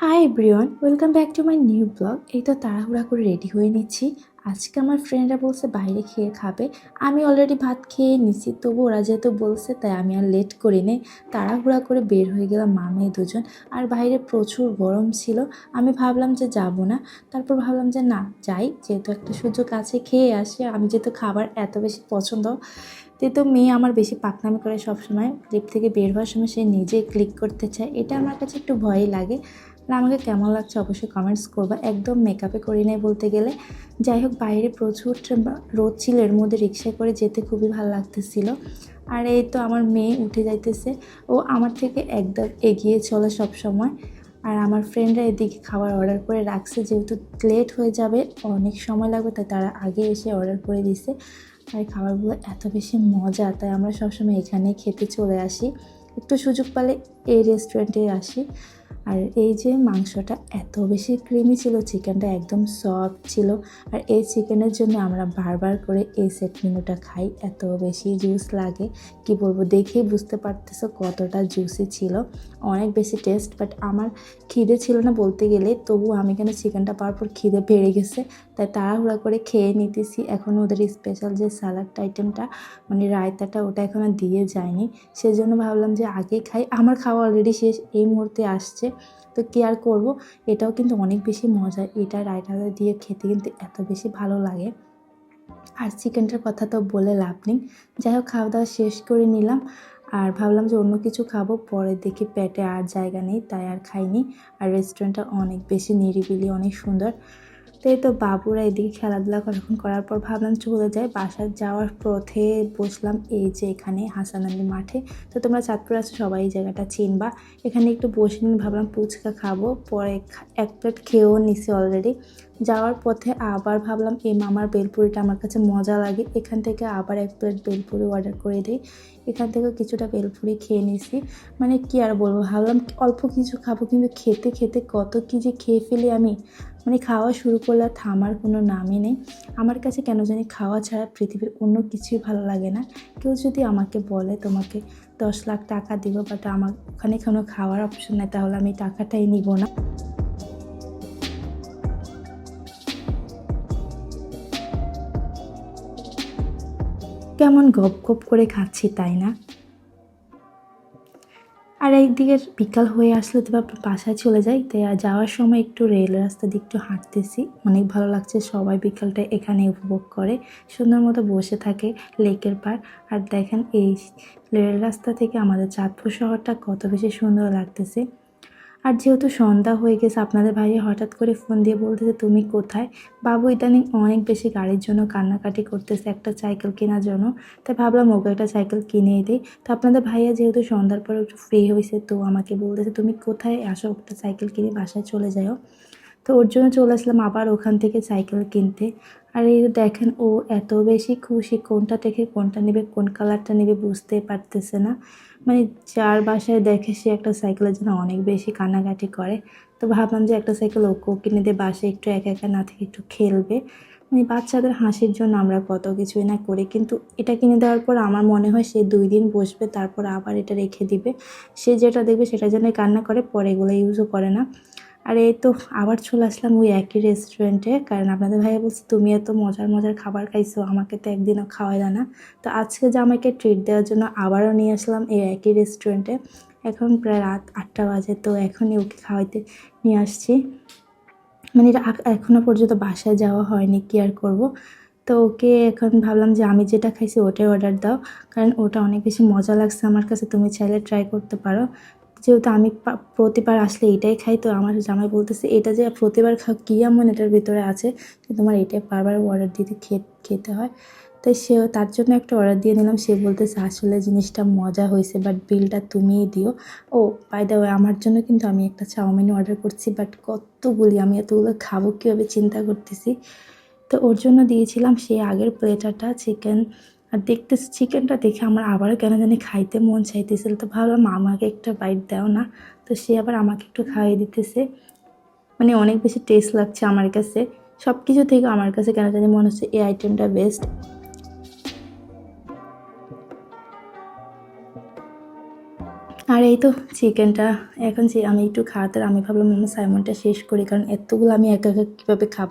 Hi everyone welcome back to my new blog এই তো তাড়াহুড়া করে রেডি হয়ে নিচ্ছি। আজকে আমার ফ্রেন্ডরা বলছে বাইরে খেয়ে খাবে। আমি অলরেডি ভাত খেয়ে নিছি, তবু ওরা যেহেতু বলছে, তাই আমি আর লেট করি নি তাড়াহুড়া করে বের হয়ে গেলাম মা মেয়ে দুজন। আর বাইরে প্রচুর গরম ছিল। আমি ভাবলাম যে যাব না। তারপর ভাবলাম যে না, যাই। যেহেতু একটা সুযোগ আছে, খেয়ে আসি। আমি যেহেতু খাবার এত বেশি পছন্দ তো মেয়ে আমার বেশি পাকনামি করে সবসময়। লিপ থেকে বের হওয়ার সময় সে নিজেই ক্লিক করতে চায়। এটা আমার কাছে একটু ভয়ই লাগে। আর আমাকে কেমন লাগছে অবশ্যই কমেন্টস করবা। একদম মেকআপে করি নাই বলতে গেলে। যাই হোক, বাইরে প্রচুর রোদ ছিল, এর মধ্যে রিক্সায় করে যেতে খুবই ভালো লাগতেছিল। আর এই তো আমার মেয়ে উঠে যাইতেছে। ও আমার থেকে একদম এগিয়ে চলে সব সময় আর আমার ফ্রেন্ডরা এদিকে খাবার অর্ডার করে রাখছে। যেহেতু লেট হয়ে যাবে, অনেক সময় লাগবে, তাই তারা আগে এসে অর্ডার করে দিছে। আর খাবারগুলো এত বেশি মজা, তাই আমরা সবসময় এখানেই খেতে চলে আসি। একটু সুযোগ পেলে এই রেস্টুরেন্টে আসি। আর এই যে মাংসটা এত বেশি ক্রিমি ছিল চিকেনটা একদম সফট ছিল। আর এই চিকেনের জন্য আমরা বারবার করে এই সেট মেনুটা খাই, এত বেশি জুস লাগে। কি বলব, দেখেই বুঝতে পারতেছো কতটা জুসি ছিল। অনেক বেশি টেস্ট বাট আমার খিদে ছিল না বলতে গেলে তবু আমি কেন চিকেনটা পাওয়ার পর খিদে বেড়ে গেছে। তাই তাড়াহুড়া করে খেয়ে নিতেছি। এখন ওদের স্পেশাল যে স্যালাড আইটেমটা মানে রায়তাটা, ওটা এখনও দিয়ে যায়নি। সেজন্য ভাবলাম যে আগে খাই। আমার খাওয়া অলরেডি শেষ। এই মুহূর্তে আসছে। তো কি আর করব। এটাও কিন্তু অনেক বেশি মজা। এটা রায়তাটা দিয়ে খেতে কিন্তু এত বেশি ভালো লাগে। আর চিকেনটার কথা তো বলে লাভ নেই। যাই হোক, খাওয়া দাওয়া শেষ করে নিলাম। আর ভাবলাম যে অন্য কিছু খাব। পরে দেখি পেটে আর জায়গা নেই, তাই আর খাইনি। আর রেস্টুরেন্টটা অনেক বেশি নিরিবিলি, অনেক সুন্দর। তো এই তো বাবুরা এদিকে খেলাধুলা কখন করার পর ভাবলাম চলে যাই। বাসায় যাওয়ার পথে বসলাম এই যে এখানে হাসান আলী মাঠে। তো তোমরা চাঁদপুর আছো, সবাই এই জায়গাটা চিনবা। এখানে একটু বসে নিয়ে ভাবলাম ফুচকা খাব। পরে এক প্লেট খেয়েও নিছি অলরেডি যাওয়ার পথে আবার ভাবলাম এই মামার বেলপুরিটা আমার কাছে মজা লাগে। এখান থেকে আবার এক প্লেট বেলপুরি অর্ডার করে দিই। এখান থেকেও কিছুটা বেলপুরি খেয়ে নিছি। মানে কি আর বলব, ভাবলাম অল্প কিছু খাব, কিন্তু খেতে খেতে কত কি যে খেয়ে ফেলি আমি। মানে খাওয়া শুরু করলে থামার কোনো নামই নেই। আমার কাছে কেন জানি খাওয়া ছাড়া পৃথিবীর অন্য কিছুই ভালো লাগে না। কেউ যদি আমাকে বলে, তোমাকে দশ লাখ টাকা দিব বাট আমার ওখানে কোনো খাওয়ার অপশন নেই, তাহলে আমি টাকাটাই নিব না। কেমন গপ গপ করে খাচ্ছি তাই না? আর একদিকে বিকাল হয়ে আসলে তো আবার বাসায় চলে যাই। তাই যাওয়ার সময় একটু রেল রাস্তা দিয়ে একটু হাঁটতেছি। অনেক ভালো লাগছে সবাই বিকালটা এখানে উপভোগ করে। সুন্দর মতো বসে থাকে লেকের পার আর দেখেন এই রেল রাস্তা থেকে আমাদের চাঁদপুর শহরটা কত বেশি সুন্দর লাগতেছে। আর যেহেতু সন্ধ্যা হয়ে গেছে, আপনাদের ভাইয়া হঠাৎ করে ফোন দিয়ে বলতেছে, তুমি কোথায়? বাবু ইদানিং অনেক বেশি গাড়ির জন্য কান্নাকাটি করতেছে, একটা সাইকেল কেনার জন্য। তাই ভাবলাম ওকে একটা সাইকেল কিনেই দিই। তো আপনাদের ভাইয়া যেহেতু সন্ধ্যার পরে একটু ফ্রি হয়েছে তো আমাকে বলতেছে, তুমি কোথায়? আসো, একটা সাইকেল কিনে বাসায় চলে যাও তো ওর জন্য চলে আসলাম, আবার ওখান থেকে সাইকেল কিনতে। আর এই দেখেন, ও এত বেশি খুশি, কোনটা থেকে কোনটা নেবে, কোন কালারটা নেবে বুঝতে পারতেছে না। মানে যার বাসায় দেখে সে একটা সাইকেলের জন্য অনেক বেশি কান্নাকাটি করে। তো ভাবলাম যে একটা সাইকেল ওকেও কিনে দিয়ে বাসায় একটু একা একা না থেকে একটু খেলবে। মানে বাচ্চাদের হাসির জন্য আমরা কত কিছুই না করি, কিন্তু এটা কিনে দেওয়ার পর আমার মনে হয় সে দুই দিন বসবে, তারপর আবার এটা রেখে দিবে। সে যেটা দেখবে সেটার জন্য কান্না করে, পরে এগুলো ইউজও করে না। আর এই তো আবার চলে আসলাম ওই একই রেস্টুরেন্টে কারণ আপনাদের ভাইয়া বলছে, তুমি এত মজার মজার খাবার খাইছো, আমাকে তো একদিনও খাওয়াইলা না। তো আজকে যে আমাকে ট্রিট দেওয়ার জন্য আবারও নিয়ে আসলাম এই একই রেস্টুরেন্টে এখন প্রায় রাত আটটা বাজে, তো এখনই ওকে খাওয়াইতে নিয়ে আসছি। মানে এটা আক- এখনও পর্যন্ত বাসায় যাওয়া হয়নি, কি আর করব? তো ওকে এখন ভাবলাম যে আমি যেটা খাইছি ওটাই অর্ডার দাও। কারণ ওটা অনেক বেশি মজা লাগছে আমার কাছে, তুমি চাইলে ট্রাই করতে পারো। যেহেতু আমি প্রতিবার আসলে এটাই খাই, তো আমার জামাই বলতেছে, এটা যে প্রতিবার খাও কী এমন এটার ভিতরে আছে যে তোমার এটাই বারবার অর্ডার দিতে খে- খেতে হয়? তাই সে, তার জন্য একটা অর্ডার দিয়ে নিলাম, সে বলতেছে, আসলে জিনিসটা মজা হয়েছে বাট বিলটা তুমিই দিও। ও বাই দ্য ওয়ে আমার জন্য কিন্তু আমি একটা চাউমিন অর্ডার করছি বাট কতগুলি, আমি এতগুলো খাব কীভাবে চিন্তা করতেছি? তো ওর জন্য দিয়েছিলাম সেই আগের প্লেটারটা চিকেন আর দেখতেছি চিকেনটা দেখে আমার আবারও কেন জানি খাইতে মন চাইতেছিল। তো ভাবলাম আমাকে একটা বাইট দাও না। তো সে আবার আমাকে একটু খাইয়ে দিতেছে। মানে অনেক বেশি টেস্ট লাগছে আমার কাছে। সব কিছু থেকে আমার কাছে কেন জানি মনে হচ্ছে এই আইটেমটা বেস্ট আর এই তো চিকেনটা, এখন যে আমি একটু খাওয়াতে আমি ভাবলাম আমি সাইমনটা শেষ করি, কারণ এতগুলো আমি একা একা কীভাবে খাব?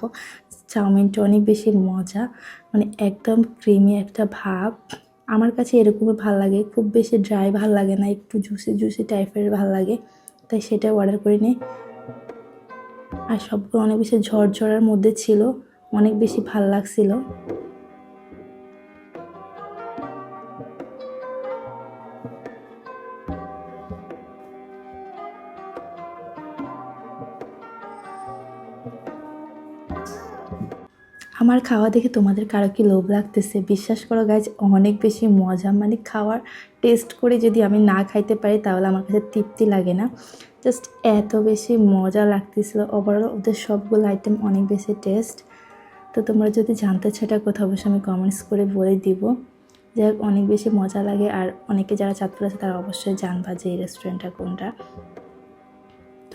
চাউমিনটা অনেক বেশি মজা মানে একদম ক্রিমি একটা ভাব। আমার কাছে এরকমই ভালো লাগে, খুব বেশি ড্রাই ভালো লাগে না, একটু জুসি জুসি টাইপের ভালো লাগে, তাই সেটা অর্ডার করে নিই আর সবগুলো অনেক বেশি ঝরঝরার মধ্যে ছিল, অনেক বেশি ভালো লাগছিল। আমার খাওয়া দেখে তোমাদের কারও কি লোভ লাগতেছে? বিশ্বাস করো গাইজ অনেক বেশি মজা। মানে খাওয়ার টেস্ট করে যদি আমি না খাইতে পারি, তাহলে আমার কাছে তৃপ্তি লাগে না। জাস্ট এত বেশি মজা লাগতেছিল। ওভারঅল ওদের সবগুলো আইটেম অনেক বেশি টেস্ট তো তোমরা যদি জানতে এটা কোথাও অবশ্যই আমি কমেন্টস করে বলে দিব। যাই হোক, অনেক বেশি মজা লাগে। আর অনেকে যারা চাঁদপুর আছে, তারা অবশ্যই জানবা যে এই রেস্টুরেন্টটা কোনটা।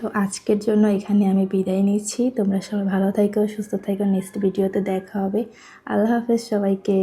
তো আজকের জন্য এখানে আমি বিদায় নিচ্ছি। তোমরা সবাই ভালো থাকো সুস্থ থাকো নেক্সট ভিডিওতে দেখা হবে। আল্লাহ হাফেজ সবাইকে।